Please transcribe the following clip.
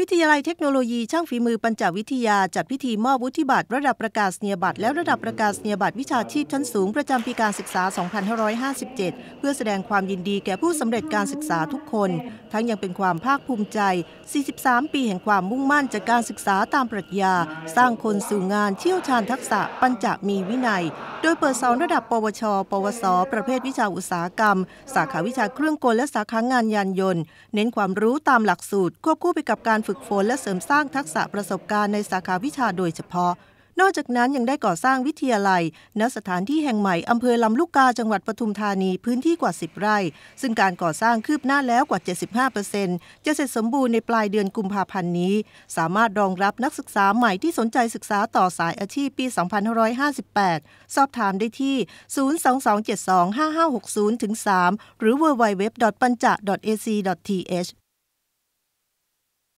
วิทยาลัยเทคโนโลยีช่างฝีมือปัญจวิทยา จัดพิธีมอบวุฒิบัตรระดับประกาศนียบัตรและระดับประกาศนียบัตรวิชาชีพชั้นสูงประจำปีการศึกษา 2557 เพื่อแสดงความยินดีแก่ผู้สำเร็จการศึกษาทุกคน ทั้งยังเป็นความภาคภูมิใจ 43 ปีแห่งความมุ่งมั่นจากการศึกษาตามปรัชญา สร้างคนสู่งานเชี่ยวชาญทักษะปัญจมีวินัย โดยเปิดสอนระดับ ปวช ปวส ประเภทวิชาอุตสาหกรรม สาขาวิชาเครื่องกลและสาขางานยานยนต์ เน้นความรู้ตามหลักสูตรควบคู่ไปกับการฝึกฝนและเสริมสร้างทักษะประสบการณ์ในสาขาวิชาโดยเฉพาะ นอกจากนั้นยังได้ก่อสร้างวิทยาลัย ณสถานที่แห่งใหม่อำเภอลำลูกกาจังหวัดปทุมธานีพื้นที่กว่า 10 ไร่ ซึ่งการก่อสร้างคืบหน้าแล้วกว่า 75%จะเสร็จสมบูรณ์ในปลายเดือนกุมภาพันธ์นี้ สามารถรองรับนักศึกษาใหม่ที่สนใจศึกษาต่อสายอาชีพปี 2558 สอบถามได้ที่ 022725560-3 หรือ www.panja.ac.th